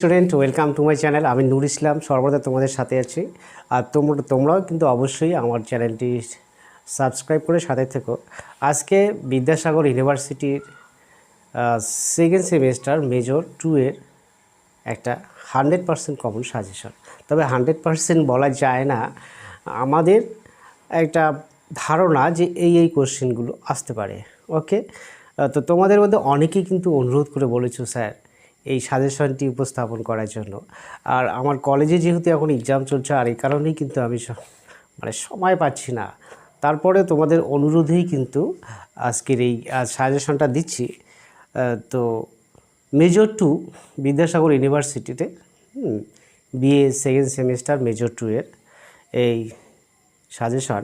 Student, welcome to my channel. আমি নুর ইসলাম, সর্বদা তোমাদের সাথে আছি। আর তোমরা তোমরাও কিন্তু অবশ্যই আমার চ্যানেলটি সাবস্ক্রাইব করে সাথে থেকো। আজকে বিদ্যাসাগর ইউনিভার্সিটির সেকেন্ড সেমিস্টার মেজর টু এর একটা হান্ড্রেড পার্সেন্ট কমন সাজেশন তবে হান্ড্রেড পার্সেন্ট বলা যায় না। আমাদের একটা ধারণা যে এই এই কোশ্চেনগুলো আসতে পারে। ওকে তো তোমাদের মধ্যে অনেকেই কিন্তু অনুরোধ করে বলেছ, স্যার এই সাজেশনটি উপস্থাপন করার জন্য। আর আমার কলেজে যেহেতু এখন এক্সাম চলছে, আর এই কারণেই কিন্তু আমি মানে সময় পাচ্ছি না। তারপরে তোমাদের অনুরোধেই কিন্তু আজকের এই সাজেশনটা দিচ্ছি। তো মেজর টু বিদ্যাসাগর ইউনিভার্সিটিতে BA second semester major two এর এই সাজেশন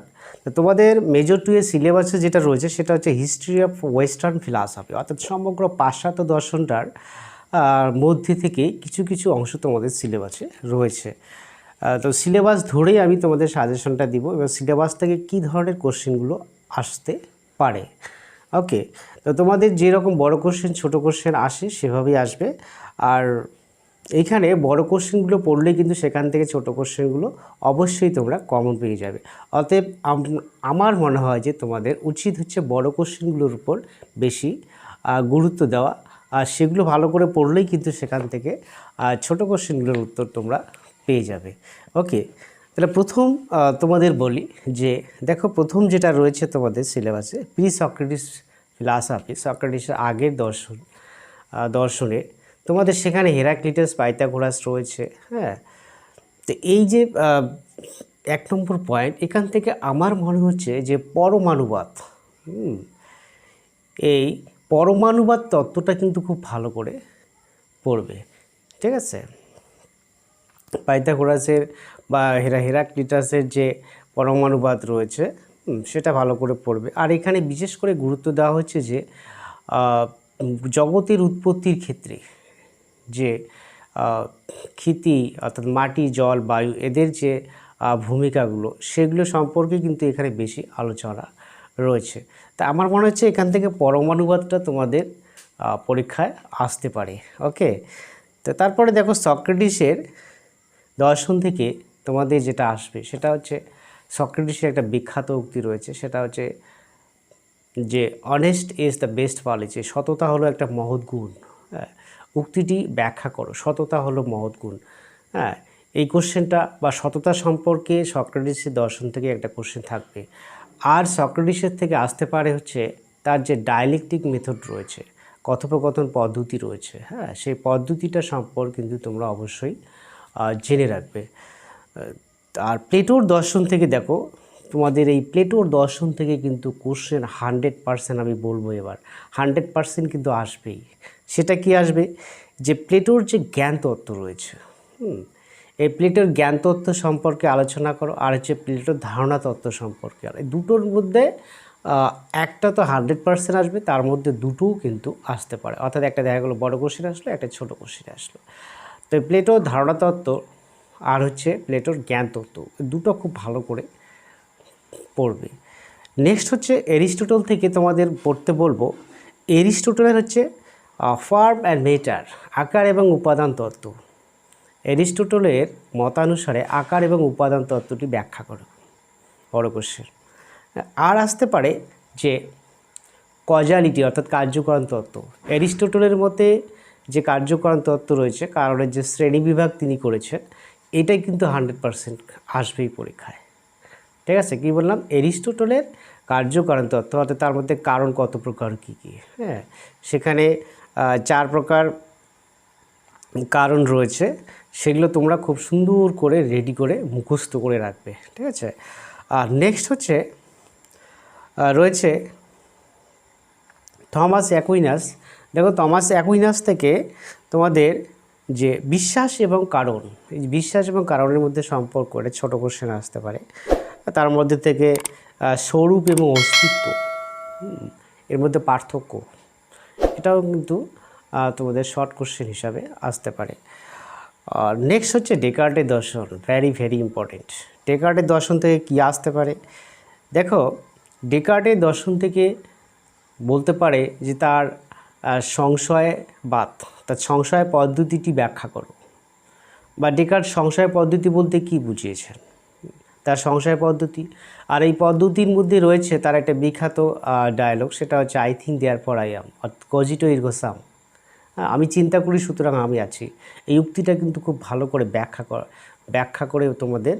তোমাদের মেজর টু এর সিলেবাসে যেটা রয়েছে, সেটা হচ্ছে হিস্ট্রি অফ ওয়েস্টার্ন ফিলসফি অর্থাৎ সমগ্র পাশ্চাত্য দর্শনটার মধ্যে থেকে কিছু কিছু অংশ তোমাদের সিলেবাসে রয়েছে। তো সিলেবাস ধরেই আমি তোমাদের সাজেশনটা দিব এবং সিলেবাস থেকে কী ধরনের কোশ্চেনগুলো আসতে পারে? ওকে তো তোমাদের যেরকম বড় কোশ্চেন ছোট কোশ্চেন আসে সেভাবেই আসবে। আর এইখানে বড় কোশ্চেনগুলো পড়লে কিন্তু সেখান থেকে ছোট কোশ্চেনগুলো অবশ্যই তোমরা কমন পেয়ে যাবে। অতএব আম- আমার মনে হয় যে তোমাদের উচিত হচ্ছে বড় কোশ্চেনগুলোর উপর বেশি গুরুত্ব দেওয়া। আর সেগুলো ভালো করে পড়লেই কিন্তু সেখান থেকে ছোট কোশ্চেনগুলোর উত্তর তোমরা পেয়ে যাবে। ওকে, তাহলে প্রথম তোমাদের বলি যে, দেখো প্রথম যেটা রয়েছে তোমাদের সিলেবাসে প্রি সক্রেটিস ফিলাসফি সক্রেটিসের আগের দর্শন দর্শনে তোমাদের সেখানে হেরাক্লিটাস, পাইথাগোরাস রয়েছে হ্যাঁ? তো এই যে এক নম্বর পয়েন্ট এখান থেকে আমার মনে হচ্ছে যে পরমাণুবাদ এই পরমাণুবাদ তত্ত্বটা কিন্তু খুব ভালো করে পড়বে, ঠিক আছে? পাইথাগোরাসের বা হেরা হেরাক্লিটাসের যে পরমাণুবাদ রয়েছে সেটা ভালো করে পড়বে। আর এখানে বিশেষ করে গুরুত্ব দেওয়া হচ্ছে যে জগতের উৎপত্তির ক্ষেত্রে যে ক্ষিতি অর্থাৎ মাটি, জল, বায়ু, এদের যে ভূমিকাগুলো, সেগুলো সম্পর্কে কিন্তু এখানে বেশি আলোচনা রয়েছে। তা আমার মনে হচ্ছে এখান থেকে পরমাণুবাদটা তোমাদের পরীক্ষায় আসতে পারে, ওকে? তো তারপরে দেখো সক্রেটিসের দর্শন থেকে তোমাদের যেটা আসবে, সেটা হচ্ছে সক্রেটিসের একটা বিখ্যাত উক্তি রয়েছে, সেটা হচ্ছে যে honest is the best policy সততা হলো একটা মহৎ গুণ হ্যাঁ? উক্তিটি ব্যাখ্যা করো, সততা হলো মহৎ গুণ হ্যাঁ? এই কোশ্চেনটা বা সততা সম্পর্কে সক্রেটিসের দর্শন থেকে একটা কোশ্চেন থাকবে। আর সক্রেটিসের থেকে আসতে পারে হচ্ছে তার যে ডায়ালেকটিক মেথড রয়েছে, কথোপকথন পদ্ধতি রয়েছে হ্যাঁ সেই পদ্ধতিটা সম্পর্কে কিন্তু তোমরা অবশ্যই জেনে রাখবে। আর প্লেটোর দর্শন থেকে দেখো, তোমাদের এই প্লেটোর দর্শন থেকে কিন্তু কোশ্চেন হান্ড্রেড পার্সেন্ট আমি বলব এবার। হান্ড্রেড পার্সেন্ট কিন্তু আসবেই। সেটা কি আসবে? যে প্লেটোর যে জ্ঞান তত্ত্ব রয়েছে এই প্লেটোর জ্ঞান তত্ত্ব সম্পর্কে আলোচনা করো, আর হচ্ছে প্লেটোর ধারণা তত্ত্ব সম্পর্কে। আর এই দুটোর মধ্যে একটা তো হান্ড্রেড পার্সেন্ট আসবে, তার মধ্যে দুটোও কিন্তু আসতে পারে। অর্থাৎ একটা দেখা গেলো বড় কোশ্চেন আসলো, একটা ছোট কোশ্চেন আসলো। তো এই প্লেটোর ধারণা তত্ত্ব, আর হচ্ছে প্লেটোর জ্ঞান তত্ত্ব, দুটো খুব ভালো করে পড়বে। নেক্সট হচ্ছে এরিস্টোটল থেকে তোমাদের পড়তে বলব। এরিস্টোটলের হচ্ছে ফার্ম অ্যান্ড মেটার আকার এবং উপাদান তত্ত্ব। এরিস্টোটলের মতানুসারে আকার এবং উপাদান তত্ত্বটি ব্যাখ্যা করো। কোশ্চেন আর আসতে পারে যে কজালিটি অর্থাৎ কার্যকরণ তত্ত্ব। অ্যারিস্টোটলের মতে যে কার্যকরণ তত্ত্ব রয়েছে, কারণের যে শ্রেণি বিভাগ তিনি করেছেন, এটাই কিন্তু হান্ড্রেড পারসেন্ট আসবেই পরীক্ষায়। ঠিক আছে? কি বললাম? এরিস্টোটলের কার্যকারণ তত্ত্ব, অর্থাৎ তার মধ্যে কারণ কত প্রকার, কী কী? হ্যাঁ সেখানে চার প্রকার কারণ রয়েছে। সেগুলো তোমরা খুব সুন্দর করে রেডি করে মুখস্থ করে রাখবে, ঠিক আছে? আর নেক্সট হচ্ছে রয়েছে থমাস অ্যাকুইনাস দেখো থমাস অ্যাকুইনাস থেকে তোমাদের যে বিশ্বাস এবং কারণ, এই বিশ্বাস এবং কারণের মধ্যে সম্পর্ক, এটা ছোটো কোশ্চেন আসতে পারে। তার মধ্যে থেকে স্বরূপ এবং অস্তিত্ব এর মধ্যে পার্থক্য, এটাও কিন্তু তোমাদের শর্ট কোশ্চেন হিসাবে আসতে পারে। আর নেক্সট হচ্ছে ডেকার্টের দর্শন ভ্যারি ভেরি ইম্পর্টেন্ট ডেকার্টের দর্শন থেকে কি আসতে পারে? দেখো ডেকার্টের দর্শন থেকে বলতে পারে যে তার আহ, সংশয়বাদ তার সংশয় পদ্ধতিটি ব্যাখ্যা করো। বা ডেকার্ট সংশয় পদ্ধতি বলতে কি বুঝিয়েছেন? তার সংশয় পদ্ধতি আর এই পদ্ধতির মধ্যে রয়েছে তার একটা বিখ্যাত ডায়লগ সেটা হচ্ছে আই থিঙ্ক দেয়ার পর আই আম কজিটো ইরগোসাম আমি চিন্তা করি সুতরাং আমি আছি। এই উক্তিটা কিন্তু খুব ভালো করে ব্যাখ্যা করা, ব্যাখ্যা করে তোমাদের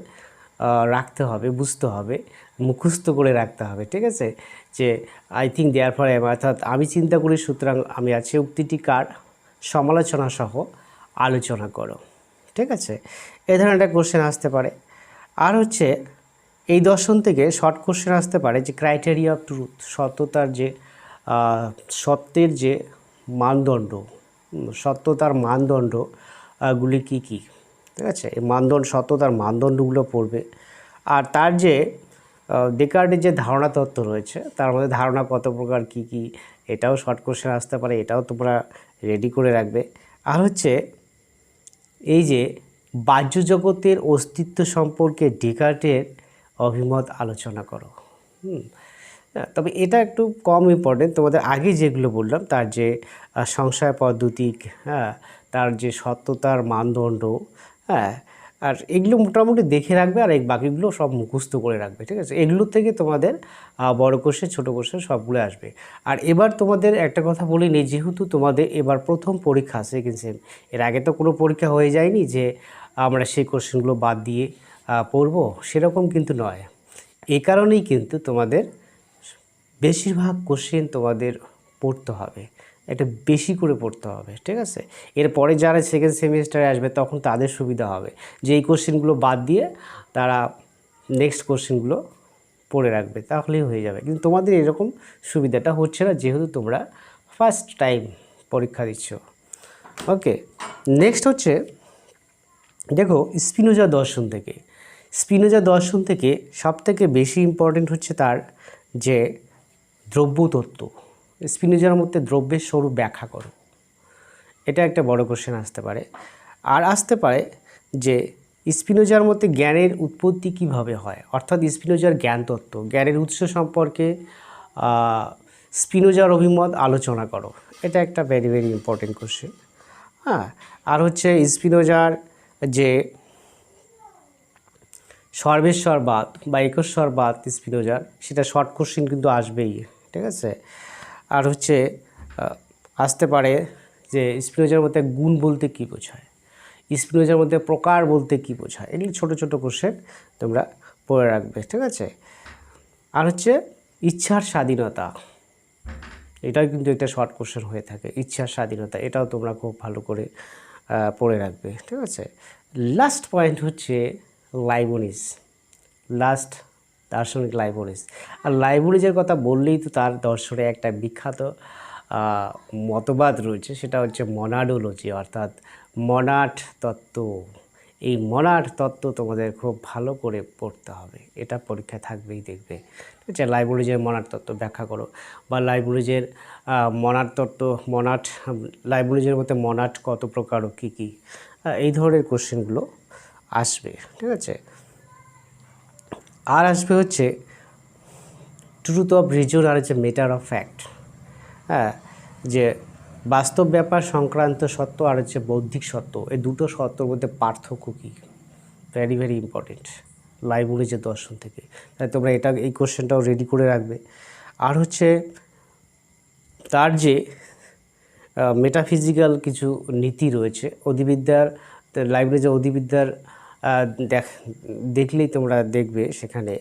রাখতে হবে, বুঝতে হবে, মুখস্থ করে রাখতে হবে, ঠিক আছে? যে I think therefore am অর্থাৎ আমি চিন্তা করি সুতরাং আমি আছি। উক্তিটি কার? সমালোচনা সহ আলোচনা করো, ঠিক আছে? এই ধরনের একটা কোশ্চেন আসতে পারে। আর হচ্ছে, এই দর্শন থেকে শর্ট কোশ্চেন আসতে পারে যে ক্রাইটেরিয়া অফ ট্রুথ সততার যে সত্যের যে মানদণ্ড সত্যতার মানদণ্ড আহ, গুলি কী কী? ঠিক আছে? এই মানদণ্ড সত্যতার মানদণ্ডগুলো পড়বে। আর তার যে ডেকার্ডের যে ধারণা তত্ত্ব রয়েছে তার মধ্যে ধারণা কত প্রকার কী কী? এটাও শর্ট কোশ্চেন আসতে পারে এটাও তোমরা রেডি করে রাখবে। আর হচ্ছে এই যে বাহ্য জগতের অস্তিত্ব সম্পর্কে ডেকার্টের অভিমত আলোচনা করো। হুম? তবে এটা একটু কম ইম্পর্টেন্ট তোমাদের আগে যেগুলো বললাম, তার যে সংশয় পদ্ধতি হ্যাঁ তার যে সত্যতার মানদণ্ড হ্যাঁ আর এগুলো মোটামুটি দেখে রাখবে আর এই বাকিগুলো সব মুখস্থ করে রাখবে, ঠিক আছে? এগুলোর থেকে তোমাদের বড় কোর্সে ছোটো কোর্সে সবগুলো আসবে। আর এবার তোমাদের একটা কথা বলি নেই, যেহেতু তোমাদের এবার প্রথম পরীক্ষা সেকেন্ড সেম এর আগে তো কোনো পরীক্ষা হয়ে যায়নি যে, আমরা সেই কোশ্চেনগুলো বাদ দিয়ে পড়ব, সেরকম কিন্তু নয়। এই কারণেই কিন্তু তোমাদের বেশিরভাগ কোশ্চেন তোমাদের পড়তে হবে। এটা বেশি করে পড়তে হবে, ঠিক আছে? এরপরে যারা সেকেন্ড সেমিস্টারে আসবে, তখন তাদের সুবিধা হবে। যে এই কোশ্চেনগুলো বাদ দিয়ে তারা নেক্সট কোশ্চেনগুলো পড়ে রাখবে, তাহলেই হয়ে যাবে। কিন্তু তোমাদের এরকম সুবিধাটা হচ্ছে না, যেহেতু তোমরা ফার্স্ট টাইম পরীক্ষা দিচ্ছ। ওকে নেক্সট হচ্ছে, দেখো, স্পিনোজা দর্শন থেকে। স্পিনোজা দর্শন থেকে সবথেকে বেশি ইম্পর্টেন্ট হচ্ছে তার যে দ্রব্যতত্ত্ব। স্পিনোজার মধ্যে দ্রব্যের স্বরূপ ব্যাখ্যা করো। এটা একটা বড় কোশ্চেন আসতে পারে। আর আসতে পারে যে স্পিনোজার মধ্যে জ্ঞানের উৎপত্তি কীভাবে হয়? অর্থাৎ স্পিনোজার জ্ঞান তত্ত্ব জ্ঞানের উৎস সম্পর্কে স্পিনোজার অভিমত আলোচনা করো। এটা একটা ভেরি ভেরি ইম্পর্টেন্ট কোশ্চেন হ্যাঁ আর হচ্ছে স্পিনোজার যে সর্বেশ্বরবাদ বা একশ্বরবাদ স্পিনোজার, সেটা শর্ট কোশ্চেন কিন্তু আসবেই। ঠিক আছে? আর হচ্ছে আসতে পারে যে স্পিনোজার মধ্যে গুণ বলতে কী বোঝায়? স্পিনোজার মধ্যে প্রকার বলতে কী বোঝায়? এগুলো ছোটো ছোটো কোশ্চেন তোমরা পড়ে রাখবে, ঠিক আছে? আর হচ্ছে, ইচ্ছার স্বাধীনতা। এটাও কিন্তু একটা শর্ট কোশ্চেন হয়ে থাকে, ইচ্ছার স্বাধীনতা। এটাও তোমরা খুব ভালো করে পড়ে রাখবে, ঠিক আছে? লাস্ট পয়েন্ট হচ্ছে লাইবনিস লাস্ট দার্শনিক লাইবনিস আর লাইবনিজের কথা বললেই তো তার দর্শনে একটা বিখ্যাত মতবাদ রয়েছে, সেটা হচ্ছে মনাডোলজি, অর্থাৎ মনাট তত্ত্ব। এই মনাট তত্ত্ব তোমাদের খুব ভালো করে পড়তে হবে। এটা পরীক্ষায় থাকবেই দেখবে। ঠিক আছে, লাইব্রেরিজের মনাট তত্ত্ব ব্যাখ্যা করো। বা লাইব্রেরিজের মনাট তত্ত্ব, মনাট, লাইব্রেরিজের মধ্যে মনাট কত প্রকার ও কী কী এই ধরনের কোশ্চেনগুলো আসবে। ঠিক আছে? আর আসবে হচ্ছে ট্রুথ অফ রিজন আর হচ্ছে মেটার অফ ফ্যাক্ট হ্যাঁ? যে বাস্তব ব্যাপার, সংক্রান্ত সত্য আর হচ্ছে বৌদ্ধিক সত্য, এই দুটো সত্যর মধ্যে পার্থক্য কী? ভেরি ভেরি ইম্পর্টেন্ট লাইব্রেরিজের দর্শন থেকে। তাই তোমরা এটা, এই কোশ্চেনটাও রেডি করে রাখবে। আর হচ্ছে তার যে মেটাফিজিক্যাল কিছু নীতি রয়েছে, অধিবিদ্যার লাইব্রেরি যে অধিবিদ্যার দেখ, দেখলেই তোমরা দেখবে সেখানে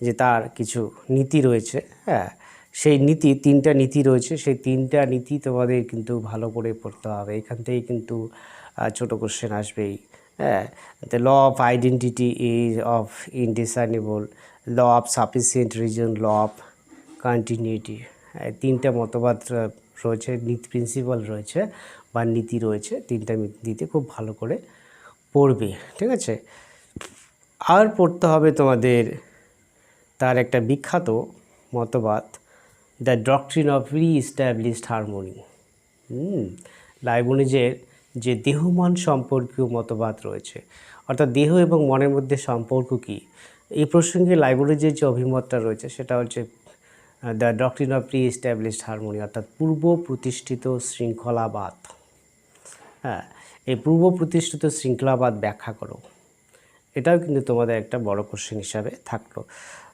যে তার কিছু নীতি রয়েছে হ্যাঁ? সেই নীতি, তিনটা নীতি রয়েছে, সেই তিনটা নীতি তোমাদের কিন্তু ভালো করে পড়তে হবে। এখান থেকেই কিন্তু ছোটো কোশ্চেন আসবেই হ্যাঁ? The law of identity is of indiscernible law of sufficient reason law of continuity তিনটা মতবাদ রয়েছে, নীতি প্রিন্সিপাল রয়েছে বা নীতি রয়েছে, তিনটা নীতি খুব ভালো করে পড়বে, ঠিক আছে? আর পড়তে হবে তোমাদের তার একটা বিখ্যাত মতবাদ the doctrine of pre established harmony লাইবনিজের যে দেহমান সম্পর্কীয় মতবাদ রয়েছে, অর্থাৎ দেহ এবং মনের মধ্যে সম্পর্ক কী, এই প্রসঙ্গে লাইব্রেরিজের যে অভিমতটা রয়েছে, সেটা হচ্ছে the doctrine of pre established harmony অর্থাৎ পূর্ব প্রতিষ্ঠিত শৃঙ্খলাবাদ। হ্যাঁ এই পূর্ব প্রতিষ্ঠিত শৃঙ্খলাবাদ ব্যাখ্যা করো। এটাও কিন্তু তোমাদের একটা বড় কোশ্চেন হিসাবে থাকল।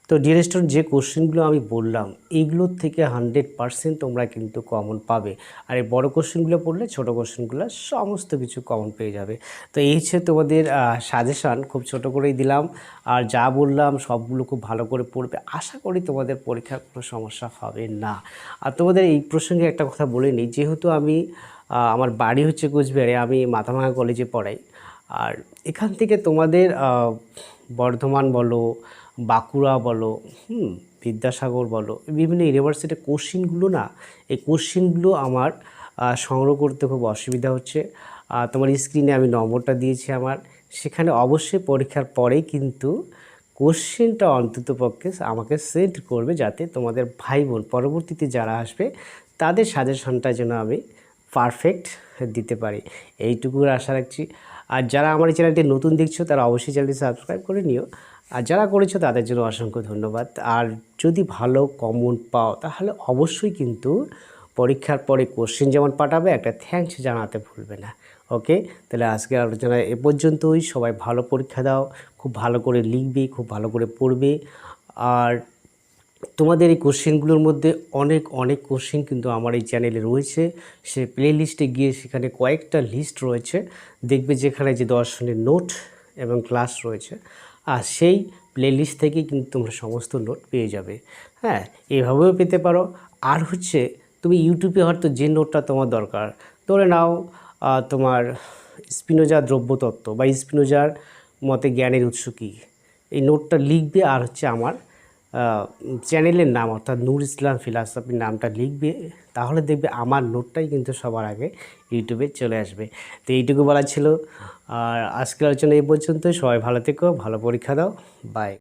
তো ডিয়ার যে কোশ্চেনগুলো আমি বললাম এইগুলোর থেকে হান্ড্রেড পারসেন্ট তোমরা কিন্তু কমন পাবে। আর এই বড় কোশ্চেনগুলো পড়লে ছোটো কোশ্চেনগুলো সমস্ত কিছু কমন পেয়ে যাবে। তো এই হচ্ছে তোমাদের সাজেশান খুব ছোট করেই দিলাম। আর যা বললাম, সবগুলো খুব ভালো করে পড়বে। আশা করি তোমাদের পরীক্ষার কোনো সমস্যা হবে না। আর তোমাদের এই প্রসঙ্গে একটা কথা বলে নিই। যেহেতু আমি আমার বাড়ি হচ্ছে কোচবিহারে, আমি মাথাভাঙা কলেজে পড়াই। আর এখান থেকে তোমাদের বর্ধমান বলো, বাঁকুড়া বলো, হুম, বিদ্যাসাগর বলো, বিভিন্ন ইউনিভার্সিটির কোশ্চিনগুলো না, এই কোশ্চিনগুলো আমার সংগ্রহ করতে খুব অসুবিধা হচ্ছে। তোমার স্ক্রিনে আমি নম্বরটা দিয়েছি আমার। সেখানে অবশ্যই পরীক্ষার পরেই কিন্তু কোশ্চেনটা অন্তত পক্ষে আমাকে সেন্ড করবে যাতে তোমাদের ভাই বোন, পরবর্তীতে যারা আসবে, তাদের সাজেশনটা যেন আমি পারফেক্ট দিতে পারি। এইটুকুর আশা রাখছি। আর যারা আমার এই চ্যানেলটি নতুন দেখছ, তারা অবশ্যই চ্যানেলটি সাবস্ক্রাইব করে নিও। আর যারা করেছ, তাদের জন্য অসংখ্য ধন্যবাদ। আর যদি ভালো কমন পাও, তাহলে অবশ্যই কিন্তু পরীক্ষার পরে কোশ্চেন যেমন পাঠাবে, একটা থ্যাঙ্কস জানাতে ভুলবে না। ওকে তাহলে আজকে আলোচনা এ পর্যন্তই। সবাই ভালো পরীক্ষা দাও, খুব ভালো করে লিখবে, খুব ভালো করে পড়বে। আর তোমাদের এই কোশ্চেনগুলোর মধ্যে অনেক অনেক কোশ্চেন কিন্তু আমার এই চ্যানেলে রয়েছে। সে প্লে লিস্টে গিয়ে সেখানে কয়েকটা লিস্ট রয়েছে। দেখবে যেখানে যে দর্শনের নোট এবং ক্লাস রয়েছে। আর সেই প্লে লিস্ট থেকেই কিন্তু তোমরা সমস্ত নোট পেয়ে যাবে। হ্যাঁ এভাবেও পেতে পারো। আর হচ্ছে, তুমি ইউটিউবে হয়তো যে নোটটা তোমার দরকার, ধরে নাও তোমার স্পিনোজা দ্রব্যতত্ত্ব বা স্পিনোজার মতে জ্ঞানের উৎস কী? এই নোটটা লিখবে আর হচ্ছে আমার চ্যানেলের নাম, অর্থাৎ নূর ইসলাম ফিলাসফির নামটা লিখবে, তাহলে দেখবে আমার নোটটাই কিন্তু সবার আগে ইউটিউবে চলে আসবে। তো এইটুকু বলা ছিল। আর আজকের আলোচনা এই পর্যন্ত সবাই ভালো থেকো, ভালো পরীক্ষা দাও। বাই